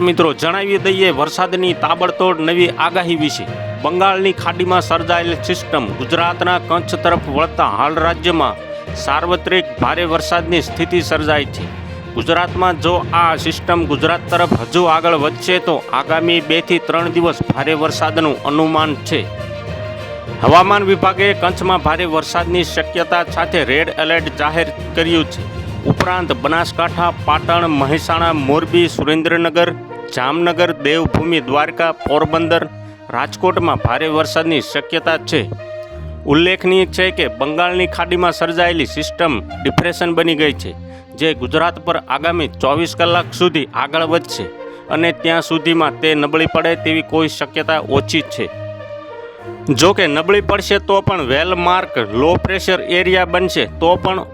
મિત્રો, જણાવી દઈએ વરસાદની તાબડતોડ નવી આગાહી વિશે. બંગાળની ખાડીમાં સર્જાયેલ સિસ્ટમ ગુજરાતના કચ્છ તરફ વળતા હાલ રાજ્યમાં સાર્વત્રિક ભારે વરસાદની સ્થિતિ સર્જાઈ છે. ગુજરાતમાં જો આ સિસ્ટમ ગુજરાત તરફ હજુ આગળ વધશે, તો આગામી બેથી ત્રણ દિવસ ભારે વરસાદનું અનુમાન છે. હવામાન વિભાગે કચ્છમાં ભારે વરસાદની શક્યતા સાથે રેડ એલર્ટ જાહેર કર્યું છે. ઉપરાંત બનાસકાંઠા, પાટણ, મહેસાણા, મોરબી, સુરેન્દ્રનગર, જામનગર, દેવભૂમિ, દ્વારકા, પોરબંદર, રાજકોટમાં ભારે વરસાદની શક્યતા છે. ઉલ્લેખનીય છે કે બંગાળની ખાડીમાં સર્જાયેલી સિસ્ટમ ડિપ્રેશન બની ગઈ છે, જે ગુજરાત પર આગામી ચોવીસ કલાક સુધી આગળ વધશે અને ત્યાં સુધીમાં તે નબળી પડે તેવી કોઈ શક્યતા ઓછી છે. જો કે નબળી પડશે તો પણ well mark, low pressure area બનશે તો પણ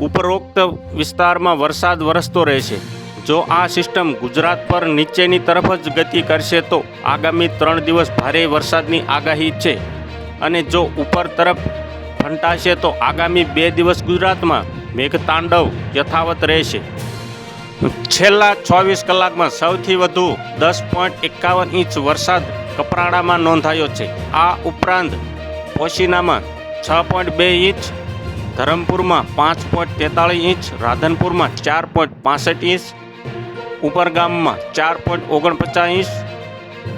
ઉપરોક્ત વિસ્તારમાં વરસાદ વરસતો રહેશે. જો આ સિસ્ટમ ગુજરાત પર નીચેની તરફ જ ગતિ કરશે તો આગામી ત્રણ દિવસ ભારે વરસાદની આગાહી છે. અને જો ઉપર તરફ ફંટાશે તો આગામી બે દિવસ ગુજરાતમાં મેઘતાંડવ યથાવત રહેશે. છેલ્લા ચોવીસ કલાકમાં સૌથી વધુ દસ પોઈન્ટ એકાવન ઇંચ વરસાદ કપરાડામાં નોંધાયો છે. આ ઉપરાંત પોશીનામાં છ પોઈન્ટ બે ઇંચ ધરમપુરમાં પાંચ પોઈન્ટ તેતાળીસ ઇંચ, રાધનપુરમાં ચાર પોઈન્ટ પાસઠ ઇંચ, ઉપરગામમાં ચાર પોઈન્ટ ઓગણપચાસ ઇંચ,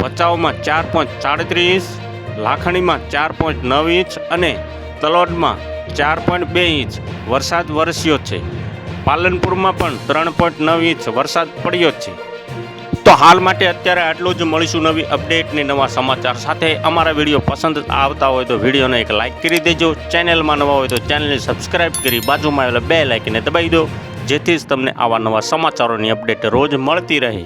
ભચાઉમાં ચાર પોઈન્ટ સાડત્રીસ ઇંચ, લાખણીમાં ચાર પોઈન્ટ નવ ઇંચ અને તલોડમાં ચાર પોઈન્ટ બે ઇંચ વરસાદ વરસ્યો છે. પાલનપુરમાં પણ ત્રણ પોઈન્ટ નવ ઇંચ વરસાદ પડ્યો છે. તો હાલ માટે અત્યારે આટલું જ. મળીશું નવી અપડેટની નવા સમાચાર સાથે. અમારા વીડિયો પસંદ આવતા હોય તો વિડીયોને એક લાઇક કરી દેજો. ચેનલમાં નવા હોય તો ચેનલને સબસ્ક્રાઇબ કરી બાજુમાં આવેલા બે લાઇકને દબાવી દો. જેથી જ તમને આવા નવા સમાચારોની અપડેટ રોજ મળતી રહે.